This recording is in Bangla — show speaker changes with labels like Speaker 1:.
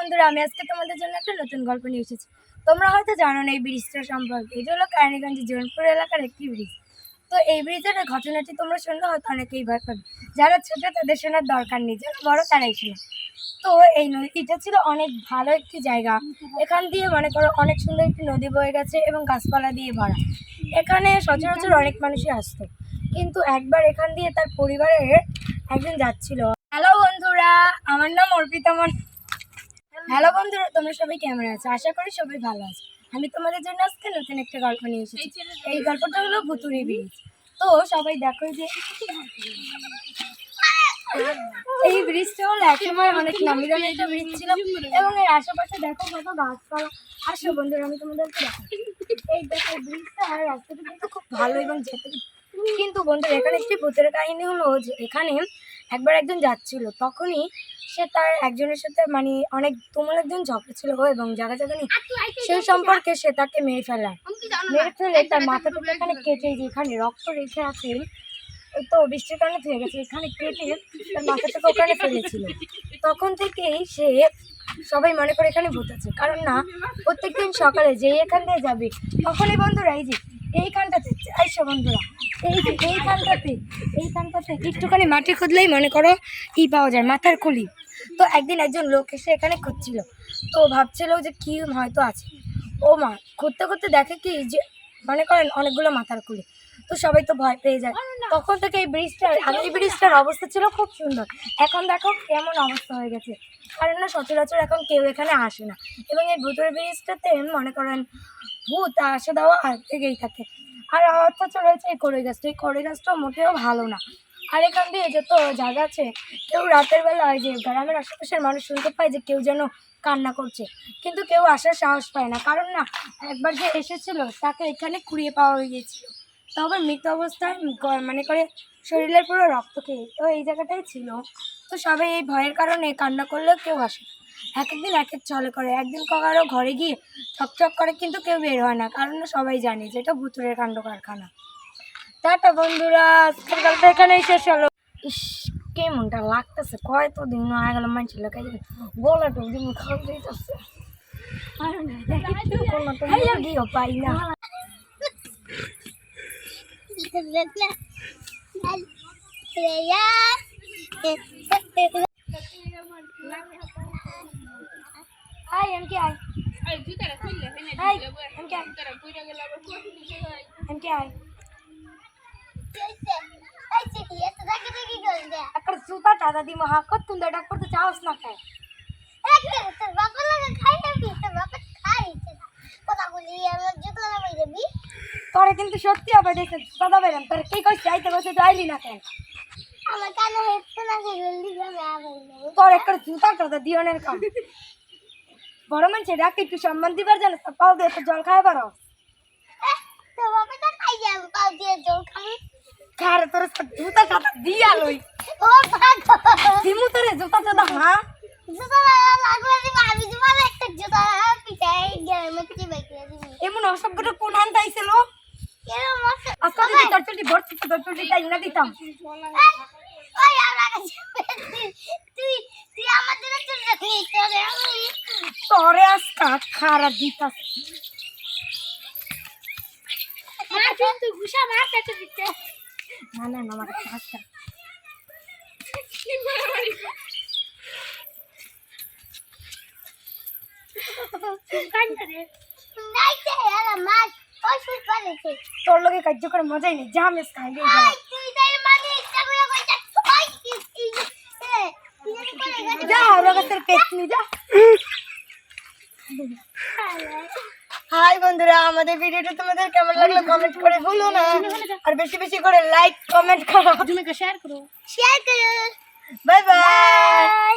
Speaker 1: বন্ধুরা, আমি আজকে তোমাদের জন্য একটা নতুন গল্প নিয়ে এসেছি। তোমরা হয়তো জানো না এই ব্রিজটা সম্পর্কে। এটা হলো কারানীগঞ্জ জোনপুর এলাকার একটি ব্রিজ। তো এই ব্রিজের ঘটনাটি তোমরা শুনলে হয়তো অনেকেই ভয় পাবে। যারা ছোট, তাদের শোনার দরকার নেই। যারা বড়, তারাই শোনে। তো এই নদীটা ছিল অনেক ভালো একটি জায়গা। এখান দিয়ে মনে করো অনেক সুন্দর একটি নদী বয়ে গেছে এবং গাছপালা দিয়ে ভরা। এখানে সচরাচর অনেক মানুষই আসতো। কিন্তু একবার এখান দিয়ে তার পরিবারের একজন যাচ্ছিল। হ্যালো বন্ধুরা, আমার নাম অর্পিতা মন হ্যালো বন্ধুরা তোমরা সবাই কেমন আছো? আশা করি সবাই ভালো আছে। আমি তোমাদের জন্য আজকে নতুন একটা গল্প নিয়ে এসেছি। এই গল্পটা হলো ভুতুরি ব্রিজ তো সবাই দেখো যে
Speaker 2: এই
Speaker 1: ব্রিজটা হলো একসময় অনেক নামি দামি একটা ব্রিজ ছিল এবং এর আশেপাশে দেখো কত গাছপালা। আসো বন্ধুরা আমি তোমাদেরকে দেখাই এই দেখো ব্রিজটা আর রাস্তাটা কিন্তু খুব ভালো এবং যেতে কিন্তু বন্ধুরা এখানে একটি ভূতের কাহিনী হলো যে এখানে একবার একজন যাচ্ছিল তখনই সে তার একজনের সাথে মানে অনেক তুমুল একজন ঝগড়া ছিল এবং জায়গা জায়গা নিয়ে
Speaker 2: সেই সম্পর্কে
Speaker 1: সে তাকে মেরে ফেলায়
Speaker 2: মেরে ফেলে তার মাথা মাথাটুকু এখানে কেটে
Speaker 1: যেখানে রক্ত রেখে আছে তো বৃষ্টির কারণে ধুয়ে গেছে এখানে কেটে তার মাথাটাকে ওখানে ফেলেছিল। তখন থেকেই সে সবাই মনে করে এখানে ভূত আছে। কারণ না প্রত্যেকদিন সকালে যেই এখান দিয়ে যাবে তখনই বন্ধুরা এই যে এইখানটাতে আইসো বন্ধুরা, এই এইখানটাতে এইখানটাতে একটুখানি মাটি খুঁজলেই মনে করো ই পাওয়া যায়, মাথার খুলি তো একদিন একজন লোক এসে এখানে খুঁজছিল। তো ভাবছিল যে কি হয়তো আছে। ও মা, খুঁজতে খুঁজতে দেখে কি যে মনে করেন অনেকগুলো মাথার খুলি তো সবাই তো ভয় পেয়ে যায়। তখন থেকে এই ব্রিজটার আগে ব্রিজটার অবস্থা ছিল খুব সুন্দর। এখন দেখো কেমন অবস্থা হয়ে গেছে। কারণ না সচরাচর এখন কেউ এখানে আসে না। এবং এই ভূতের ব্রিজটাতে মনে করেন ভূত আসা দেওয়া থেকেই থাকে। আর অথচ রয়েছে এই কড়ই গাছটা। এই কড়ই গাছটাও মোটেও ভালো না। আর এখান দিয়ে যত জায়গা আছে কেউ রাতের বেলা হয় যে গ্রামের আশেপাশের মানুষ শুনতে পায় যে কেউ যেন কান্না করছে। কিন্তু কেউ আসার সাহস পায় না। কারণ না একবার যে এসেছিল তাকে এখানে কুড়িয়ে পাওয়া হয়ে গিয়েছিল। তবে মৃত অবস্থায় মানে করে শরীরের পুরো রক্ত খেয়ে তো এই জায়গাটাই ছিল। তো সবাই এই ভয়ের কারণে কান্না করলেও কেউ আসে না। এক একদিন এক এক চলে করে। একদিন কারও ঘরে গিয়ে চকচক করে কিন্তু কেউ বের হয় না। কারণ সবাই জানে যে এটা ভুতুরের কাণ্ড কারখানা। টাটা বন্ধুরা আজকের গল্প এখানেই শেষ হলো। ইস কেমনটা লাগতেছে? কয়ত দিন হয়ে গেল মানুষ লেখাই বলা তো দিন খাওয়া গিয়েও পাই না।
Speaker 3: आई
Speaker 1: एम के आई
Speaker 2: आई तू तेरा खुल ले है ना एम के आई तेरा पूरा गला पर कोई नहीं आई
Speaker 1: एम के आई
Speaker 3: कैसे ऐसे ये सदा के देखी गोल दे
Speaker 1: अकर सूता चादा दी महा को तुम डडक पर तो चावस ना खाए
Speaker 3: एक मिनट तो वापस लगा खाई ना भी तो वापस खा ही चला पता को लिए हम लोग जितना ना भाई दे भी
Speaker 1: তোরে কিন্তু সত্যি হবে দেখে দাদা বেরাম তোর কি করছিস আইতে বসে যাইলি না কেন?
Speaker 3: আমার কানে হেডফোন আছে জলদি যাবে তোর একটা
Speaker 1: জুতা টাদা দিওনের কাম। বড় মানুষের রাখতে একটু সম্মান দিবার জানো পাও দিয়ে তো জল খাই পারো
Speaker 3: তো বাবা তো খাই যাবে পাও দিয়ে জল খাবি।
Speaker 1: কারে তোর জুতা টাদা দিয়া লই।
Speaker 3: ও বাবা।
Speaker 1: দিমু তোরে জুতা টাদা হ্যাঁ এমন অসভ্যটা কোন আনতে আইছিল
Speaker 3: কেন মস্ত আজকে যদি তোর
Speaker 1: চুটি ভর্তি তোর চুটি তাই না দিতাম।
Speaker 3: ওই আমরা তুই তুই আমাদের
Speaker 1: তোরে আজকা খারাপ দিতাস
Speaker 3: মা কিন্তু
Speaker 2: ঘুষা মারতে দিতে
Speaker 1: না না আমার হাসটা
Speaker 3: নাইতে আরে মাছ ওই শুট করেছে
Speaker 1: তোর লগে কার্য করে মজাই নেই যা মিস খাই
Speaker 3: তাই মানে যা আমার কাছে পেট
Speaker 1: নি যা। হাই বন্ধুরা আমাদের ভিডিওটা তোমাদের কেমন লাগল কমেন্ট করে বলো না। আর বেশি বেশি করে লাইক কমেন্ট করো।
Speaker 2: তুমি শেয়ার করো।
Speaker 3: শেয়ার করো।
Speaker 1: Bye bye